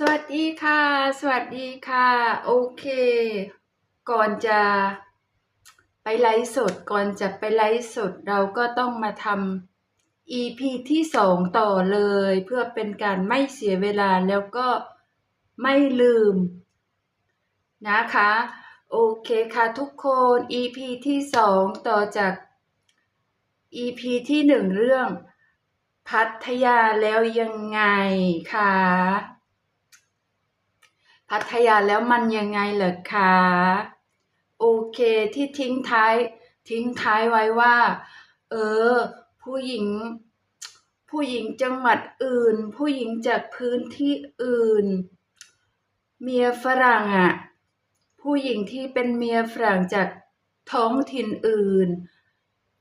สวัสดีค่ะ สวัสดีค่ะ โอเค ก่อนจะไปไลฟ์สด ก่อนจะไปไลฟ์สด เราก็ต้องมาทำ EP ที่สองต่อเลย เพื่อเป็นการไม่เสียเวลาแล้วก็ไม่ลืม นะคะ โอเคค่ะทุกคน EP ที่สองต่อจาก EP ที่หนึ่งเรื่อง พัทยาแล้วยังไงคะ พัทยาแล้วมันยังไงเหรอคะ โอเคที่ทิ้งท้าย ทิ้งท้ายไว้ว่า เออ ผู้หญิง ผู้หญิงจังหวัดอื่น ผู้หญิงจากพื้นที่อื่น เมียฝรั่งอะ่ะผู้หญิงที่เป็นเมียฝรั่งจากท้องถิ่นอื่น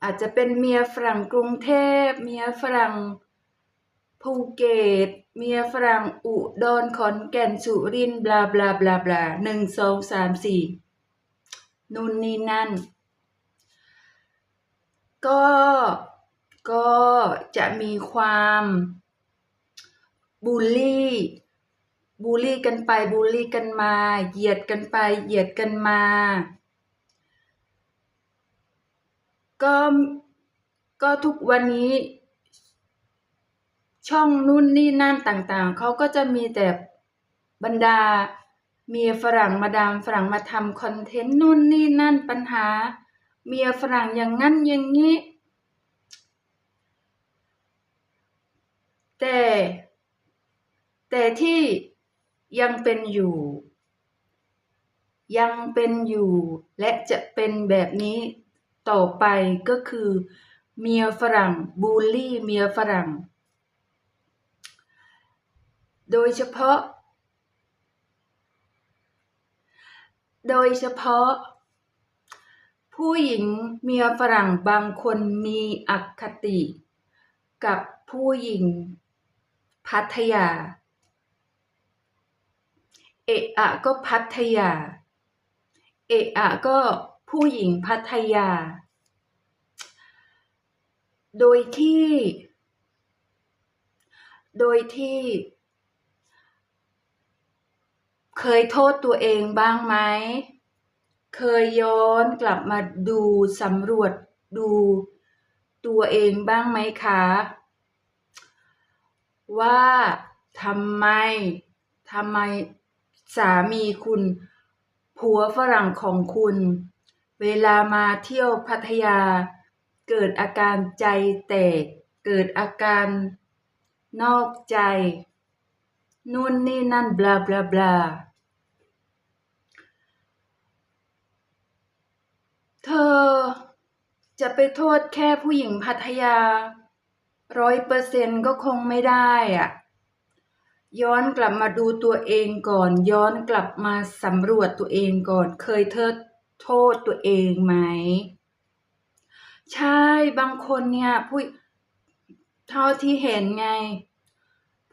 อาจจะเป็นเมียฝรั่งกรุงเทพเมียฝรั่ง ภูเก็ตเมียฝรั่งอุดรขอนแก่นสุรินทร์บลาบลาบลาบลาหนึ่งสองสามสี่นู่นนี่นั่น ก็ก็จะมีความบูลลี่บูลลี่กันไปบูลลี่กันมา เหยียดกันไป เหยียดกันมา ก็ก็ทุกวันนี้ ช่องนู่นนี่นั่นต่างๆ เขาก็จะมีแต่บรรดา เมียฝรั่งมาดามฝรั่งมาทำคอนเทนต์นู่นนี่นั่นปัญหา เมียฝรั่งอย่างนั้นอย่างนี้ แต่ แต่ที่ยังเป็นอยู่ ยังเป็นอยู่และจะเป็นแบบนี้ต่อไปก็คือ เมียฝรั่งบูลลี่เมียฝรั่ง โดยเฉพาะ โดยเฉพาะ ผู้หญิงเมียฝรั่งบางคนมีอคติ กับผู้หญิงพัทยา เอะอะก็พัทยา เอะอะก็ผู้หญิงพัทยา โดยที่ โดยที่ เคยโทษตัวเองบ้างไหม เคยย้อนกลับมาดูสำรวจดูตัวเองบ้างไหมคะ ว่าทำไมทำไมสามีคุณ ผัวฝรั่งของคุณ เวลามาเที่ยวพัทยา เกิดอาการใจแตก เกิดอาการนอกใจ นู่นนี่นั่นบลาบลาบลา เธอจะไปโทษแค่ผู้หญิงพัทยาร้อยเปอร์เซ็นก็คงไม่ได้อะย้อนกลับมาดูตัวเองก่อน ย้อนกลับมาสำรวจตัวเองก่อน เคยเธอโทษตัวเองไหม ใช่บางคนเนี่ยผู้เท่าที่เห็นไง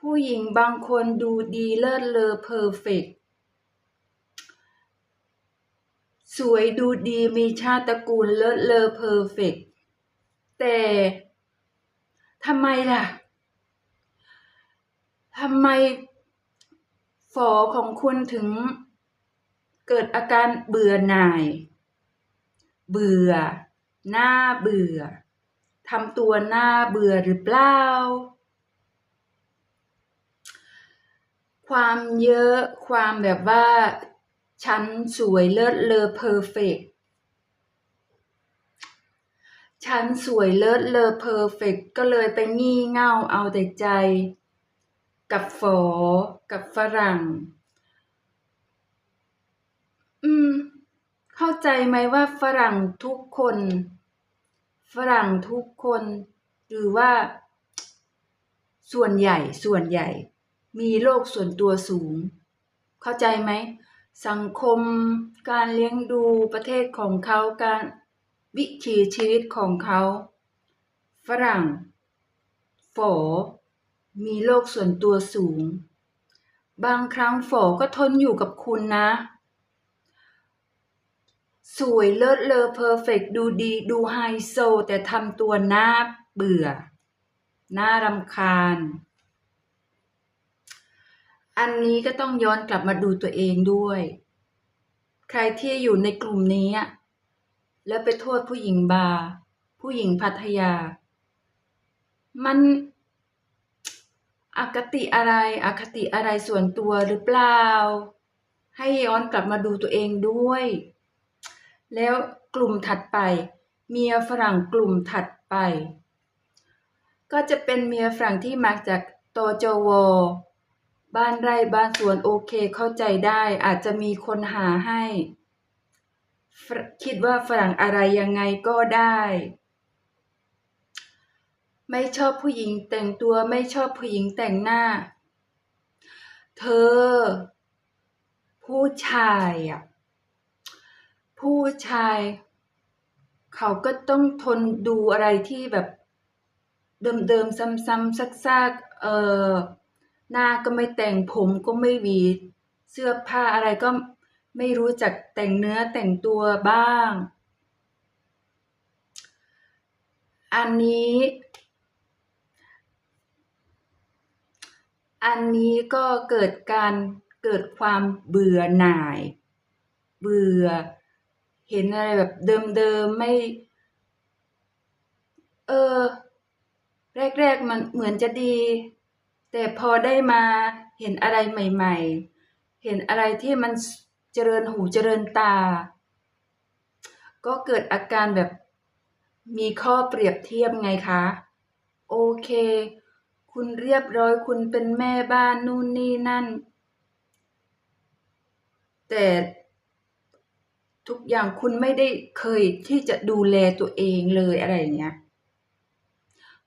ผู้หญิงบางคนดูดีเลิศเลอเพอร์เฟกต์ สวยดูดีมีชาติตระกูลเลิศเลอเพอร์เฟกต์แต่ทำไมล่ะทำไมฝอของคุณถึงเกิดอาการเบื่อหน่าย เบื่อ หน้าเบื่อทำตัวหน้าเบื่อหรือเปล่า ความเยอะความแบบว่า ฉันสวยเลิศเลอเพอร์เฟกต์ฉันสวยเลิศเลอเพอร์เฟกต์ก็เลยไปงี่เง่าเอาแต่ใจ กับฝอ กับฝรั่ง อืม เข้าใจไหมว่าฝรั่งทุกคน ฝรั่งทุกคน หรือว่า ส่วนใหญ่ส่วนใหญ่ มีโลกส่วนตัวสูง เข้าใจไหม สังคมการเลี้ยงดูประเทศของเขาการวิถีชีวิตของเขา ฝรั่งฝอมีโลกส่วนตัวสูง บางครั้งฝอก็ทนอยู่กับคุณนะ สวยเลิศเลอเพอร์เฟกต์ดูดีดูไฮโซ แต่ทำตัวน่าเบื่อ น่ารำคาญ อันนี้ก็ต้องย้อนกลับมาดูตัวเองด้วย ใครที่อยู่ในกลุ่มนี้ แล้วไปโทษผู้หญิงบาร์ผู้หญิงพัทยา มันอคติอะไรอคติอะไรส่วนตัวหรือเปล่า ให้ย้อนกลับมาดูตัวเองด้วย แล้วกลุ่มถัดไป เมียฝรั่งกลุ่มถัดไป ก็จะเป็นเมียฝรั่งที่มาจากโตโจโว บ้านไร่บ้านสวนโอเคเข้าใจได้ อาจจะมีคนหาให้ คิดว่าฝรั่งอะไรยังไงก็ได้ ไม่ชอบผู้หญิงแต่งตัวไม่ชอบผู้หญิงแต่งหน้า เธอ ผู้ชายอะผู้ชาย เขาก็ต้องทนดูอะไรที่แบบ เดิมๆซ้ำๆซากๆเออ หน้าก็ไม่แต่งผมก็ไม่หวีเสื้อผ้าอะไรก็ไม่รู้จักแต่งเนื้อแต่งตัวบ้าง อันนี้ อันนี้ก็เกิดการเกิดความเบื่อหน่าย เบื่อ เห็นอะไรแบบเดิมๆไม่ เออ แรกๆมันเหมือนจะดี แต่พอได้มาเห็นอะไรใหม่ ๆ เห็นอะไรที่มันเจริญหูเจริญตา ก็เกิดอาการแบบมีข้อเปรียบเทียบไงคะ โอเค คุณเรียบร้อยคุณเป็นแม่บ้านนู่นนี่นั่น แต่ทุกอย่างคุณไม่ได้เคยที่จะดูแลตัวเองเลยอะไรอย่างเงี้ย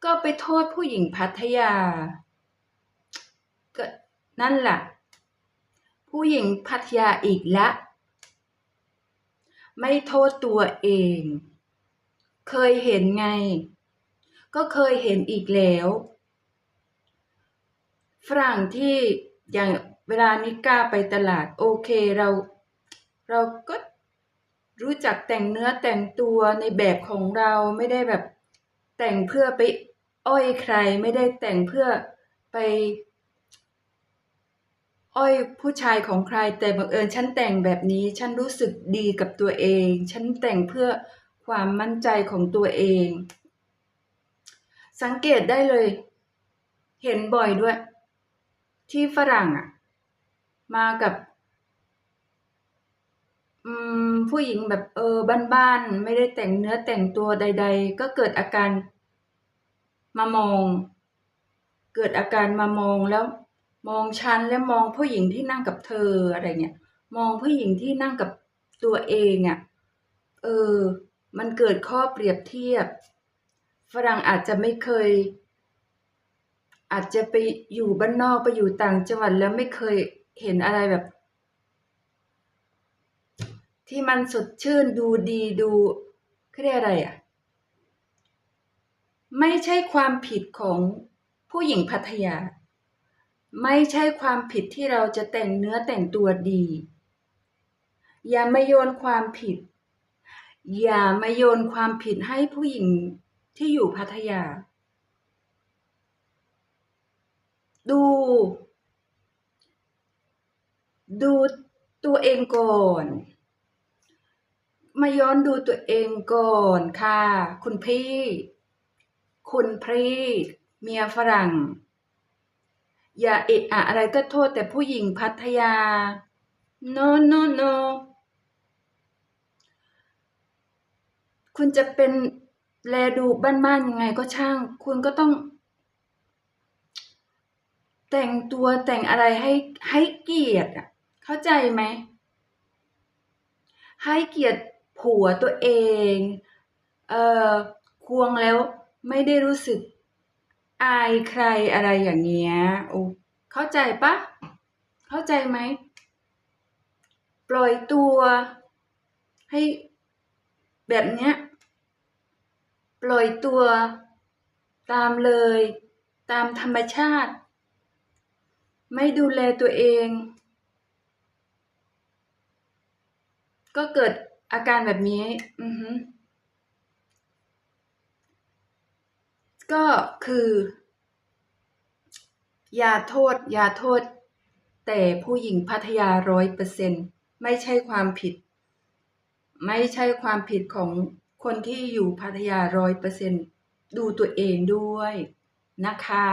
ก็ไปโทษผู้หญิงพัทยา ก็นั่นแหละผู้หญิงพัทยาอีกแล้วไม่โทษตัวเอง เคยเห็นไง ก็เคยเห็นอีกแล้ว ฝรั่งที่อย่างเวลานิก้าไปตลาดโอเคเรา เราก็รู้จักแต่งเนื้อแต่งตัวในแบบของเราไม่ได้แบบแต่งเพื่อไปอ้อยใครไม่ได้แต่งเพื่อไป อ้อยผู้ชายของใครแต่บังเอิญฉันแต่งแบบนี้ ฉันรู้สึกดีกับตัวเอง ฉันแต่งเพื่อความมั่นใจของตัวเอง สังเกตได้เลย เห็นบ่อยด้วย ที่ฝรั่งอะมากับผู้หญิงแบบเออบ้านๆไม่ได้แต่งเนื้อแต่งตัวใด ๆ ก็เกิดอาการมามอง เกิดอาการมามองแล้ว มองฉันแล้วมองผู้หญิงที่นั่งกับเธออะไรเงี้ยมองผู้หญิงที่นั่งกับตัวเองอะ่ะ เออ มันเกิดข้อเปรียบเทียบ ฝรั่งอาจจะไม่เคย อาจจะไปอยู่บ้านนอกไปอยู่ต่างจังหวัดแล้วไม่เคยเห็นอะไรแบบ ที่มันสดชื่นดูดีดูเขาเรียกอะไรอะ ไม่ใช่ความผิดของผู้หญิงพัทยา ไม่ใช่ความผิดที่เราจะแต่งเนื้อแต่งตัวดี อย่ามาโยนความผิด อย่ามาโยนความผิดให้ผู้หญิงที่อยู่พัทยา ดู ดูตัวเองก่อน มาย้อนดูตัวเองก่อนค่ะ คุณพี่ คุณพี่ เมียฝรั่ง อย่าเอะอะอะไรก็โทษแต่ผู้หญิงพัทยา no no no คุณจะเป็นแลดูบ้านๆยังไงก็ช่าง คุณก็ต้อง แต่งตัวแต่งอะไรให้ให้เกียรติอะ เข้าใจไหม ให้เกียรติผัวตัวเอง เออควงแล้วไม่ได้รู้สึก อายใครอะไรอย่างเงี้ยโอ้เข้าใจปะ เข้าใจไหม ปล่อยตัว ให้แบบเนี้ย ปล่อยตัว ตามเลย ตามธรรมชาติ ไม่ดูแลตัวเอง ก็เกิดอาการแบบนี้ อือฮึ ก็คืออย่าโทษอย่าโทษ แต่ผู้หญิงพัทยาร้อยเปอร์เซ็นไม่ใช่ความผิด ไม่ใช่ความผิดของคนที่อยู่พัทยาร้อยเปอร์เซ็นดูตัวเองด้วยนะคะ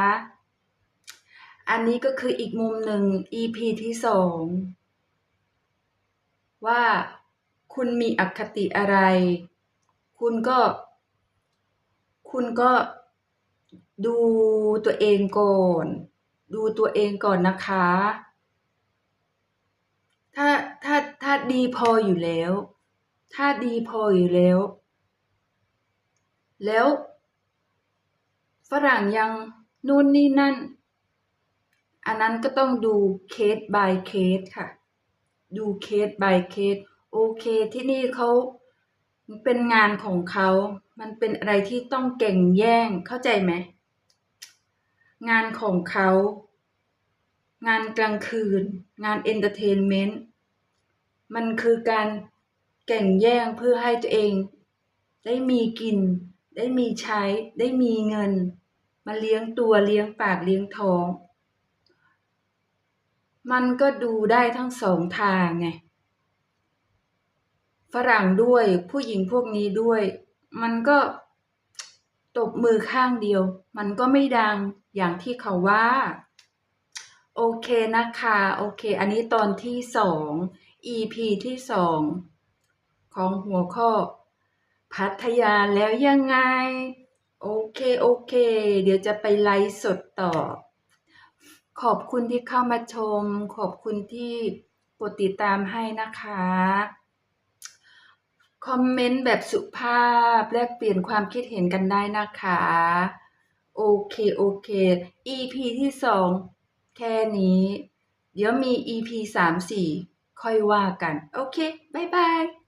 อันนี้ก็คืออีกมุมหนึ่ง EP ที่สองว่าคุณมีอคติอะไร คุณก็ คุณก็ ดูตัวเองก่อน ดูตัวเองก่อนนะคะ ถ้าถ้าถ้าดีพออยู่แล้ว ถ้าดีพออยู่แล้ว แล้ว ฝรั่งยังนู่นนี่นั่น อันนั้นก็ต้องดูเคส by เคสค่ะ ดูเคส by เคส โอเคที่นี่เขาเป็นงานของเขา มันเป็นอะไรที่ต้องเก่งแย่ง เข้าใจไหม งานของเขา งานกลางคืน งานเอนเตอร์เทนเมนต์มันคือการแก่งแย่งเพื่อให้ตัวเอง ได้มีกิน ได้มีใช้ ได้มีเงิน มาเลี้ยงตัวเลี้ยงปากเลี้ยงท้อง มันก็ดูได้ทั้งสองทางไงฝรั่งด้วยผู้หญิงพวกนี้ด้วย มันก็ ตบมือข้างเดียว มันก็ไม่ดังอย่างที่เขาว่า โอเคนะคะโอเค อันนี้ตอนที่สอง EP ที่สองของหัวข้อ พัทยาแล้วยังไง โอเคโอเค เดี๋ยวจะไปไลฟ์สดต่อ ขอบคุณที่เข้ามาชม ขอบคุณที่กดติดตามให้นะคะ คอมเมนต์แบบสุภาพแลกเปลี่ยนความคิดเห็นกันได้นะคะ โอเค โอเค EP ที่สองแค่นี้ เดี๋ยวมี EP สามสี่ค่อยว่ากัน โอเค บ๊ายบาย